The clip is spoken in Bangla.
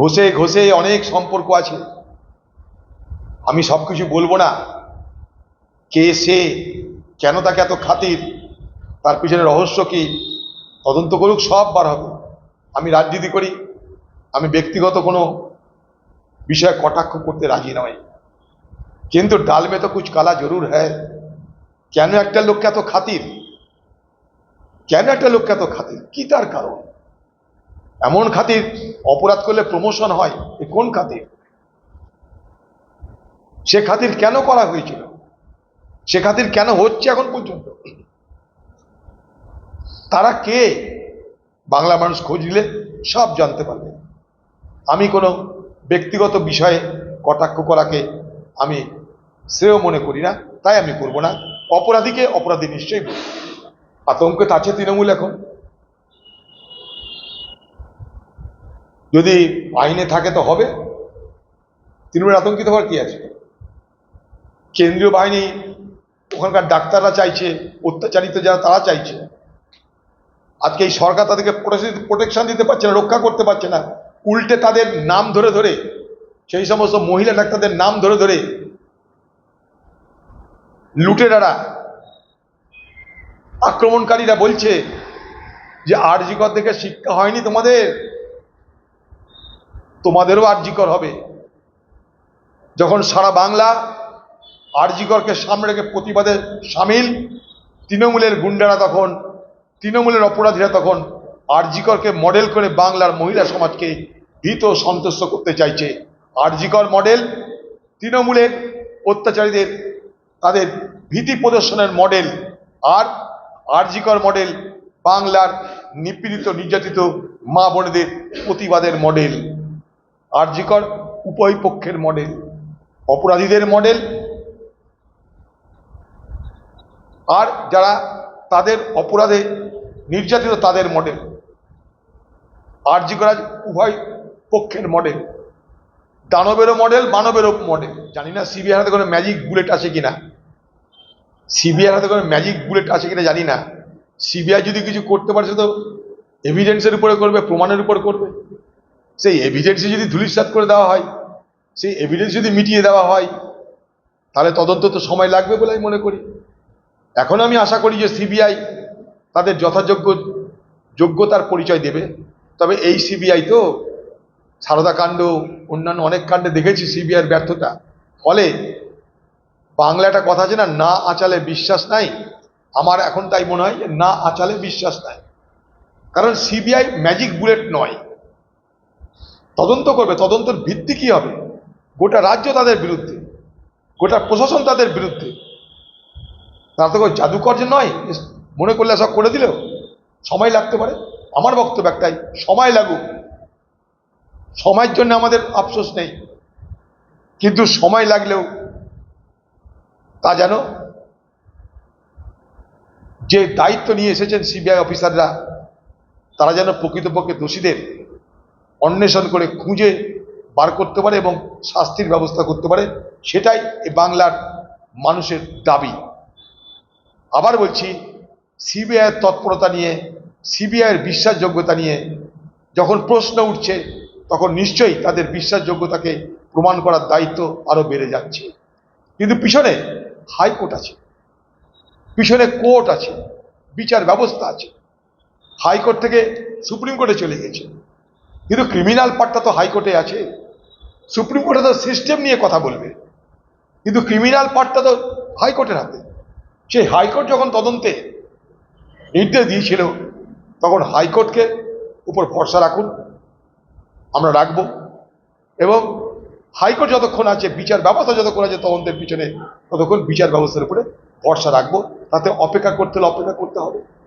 ঘষে ঘষে অনেক সম্পর্ক আছে। আমি সব কিছু বলব না। কে সে, কেন তাকে এত খাতির, তার পিছনে রহস্য কি, তদন্ত করুক, সব বার হবে। আমি রাজনীতি করি, আমি ব্যক্তিগত কোনো বিষয়ে কটাক্ষ করতে রাজি নয় কিন্তু ডাল মে তো কুছ কালা জরুর হ্যায়। কেন একটা লোককে এত খাতির? কেন একটা লোককে এত খাতির? কি তার কারণ? এমন খাতির, অপরাধ করলে প্রমোশন হয়, এ কোন খাতির? সে খাতির কেন করা হয়েছিল? সে খাতির কেন হচ্ছে এখন পর্যন্ত? তারা কে? বাংলা মানুষ খুঁজলে সব জানতে পারবে। আমি কোনো ব্যক্তিগত বিষয়ে কটাক্ষ করাকে আমি শ্রেয় মনে করি না, তাই আমি করব না। অপরাধীকে অপরাধী নিশ্চয়ই। আতঙ্কে আছে তৃণমূল এখন। যদি আইনে থাকে তো হবে। তৃণমূল আতঙ্কিত হওয়ার কি আছে? কেন্দ্রীয় বাহিনী, ওখানকার ডাক্তাররা চাইছে, অত্যাচারিত যারা, তারা চাইছে। আজকে এই সরকার তাদেরকে প্রোটেকশন দিতে পারছে না, রক্ষা করতে পারছে না। উল্টে তাদের নাম ধরে ধরে, সেই সমস্ত মহিলা ডাক্তারদের নাম ধরে ধরে লুটেরারা, আক্রমণকারীরা বলছে যে আরজিকর থেকে শিক্ষা হয়নি তোমাদের। তোমাদেরও আরজিকর হবে। যখন সারা বাংলা আরজিকরকে সামনে রেখে প্রতিবাদে সামিল, তৃণমূলের গুন্ডারা তখন, তৃণমূলের অপরাধীরা তখন আরজিকরকে মডেল করে বাংলার মহিলা সমাজকে ভীত সন্তুষ্ট করতে চাইছে। আরজিকর মডেল, তৃণমূলের অত্যাচারীদের তাদের ভীতি প্রদর্শনের মডেল আর আরজিকর মডেল বাংলার নিপীড়িত, নির্যাতিত মা বোনেদের প্রতিবাদের মডেল। আরজিকর উভয় পক্ষের মডেল অপরাধীদের মডেল আর যারা তাদের অপরাধে নির্যাতিত তাদের মডেল আজ উভয় পক্ষের মডেল দানবেরও মডেল মানবেরও মডেল জানি না সিবিআই হাতে কোনো ম্যাজিক বুলেট আছে কিনা। সিবিআই হাতে কোনো ম্যাজিক বুলেট আছে কিনা জানি না। সিবিআই যদি কিছু করতে পারছে তো এভিডেন্সের উপরে করবে, প্রমাণের উপর করবে। সেই এভিডেন্সে যদি ধুলিসাৎ করে দেওয়া হয়, সেই এভিডেন্স যদি মিটিয়ে দেওয়া হয়, তাহলে তদন্ত তো সময় লাগবে বলে আমি মনে করি। এখন আমি আশা করি যে সিবিআই তাদের যথাযোগ্য যোগ্যতার পরিচয় দেবে। তবে এই সিবিআই তো সারদা কাণ্ড, অন্যান্য অনেক কাণ্ডে দেখেছি সিবিআইয়ের ব্যর্থতা। ফলে বাংলা একটা কথা আছে না না আচালে বিশ্বাস নাই। আমার এখন তাই মনে হয় যে না আচালে বিশ্বাস নাই। কারণ সিবিআই ম্যাজিক বুলেট নয়। তদন্ত করবে, তদন্তের ভিত্তি কি হবে? গোটা রাজ্য তাদের বিরুদ্ধে, গোটা প্রশাসন তাদের বিরুদ্ধে। তারা তো জাদুকর যে নয় মনে করলে সব করে দিলেও সময় লাগতে পারে। আমার বক্তব্য একটাই, সময় লাগুক। সময়ের জন্য আমাদের আফসোস নেই। কিন্তু সময় লাগলেও তা যেন যে দায়িত্ব নিয়ে এসেছেন সিবিআই অফিসাররা, তারা যেন প্রকৃতপক্ষে দোষীদের অন্বেষণ করে খুঁজে বার করতে পারে এবং শাস্তির ব্যবস্থা করতে পারে, সেটাই এই বাংলার মানুষের দাবি। আবার বলছি সিবিআইয়ের তৎপরতা নিয়ে সিবিআইয়ের বিশ্বাসযোগ্যতা নিয়ে যখন প্রশ্ন উঠছে, তখন নিশ্চয়ই তাদের বিশ্বাসযোগ্যতাকে প্রমাণ করার দায়িত্ব আরও বেড়ে যাচ্ছে। কিন্তু পিছনে হাইকোর্ট আছে, পিছনে কোর্ট আছে, বিচার ব্যবস্থা আছে। হাইকোর্ট থেকে সুপ্রিম কোর্টে চলে গেছে। কিন্তু ক্রিমিনাল পার্টটা তো হাইকোর্টে আছে। সুপ্রিম কোর্টে তো সিস্টেম নিয়ে কথা বলবে। কিন্তু ক্রিমিনাল পার্টটা তো হাইকোর্টের হাতে। সেই হাইকোর্ট যখন তদন্তে নির্দেশ দিয়েছিল, তখন হাইকোর্টকে উপর ভরসা রাখুন। আমরা রাখব। এবং হাইকোর্ট যতক্ষণ আছে, বিচার ব্যবস্থা যতক্ষণ আছে, তদন্তের পিছনে ততক্ষণ বিচার ব্যবস্থার উপরে ভরসা রাখব। তাতে অপেক্ষা করতে হলে অপেক্ষা করতে হবে।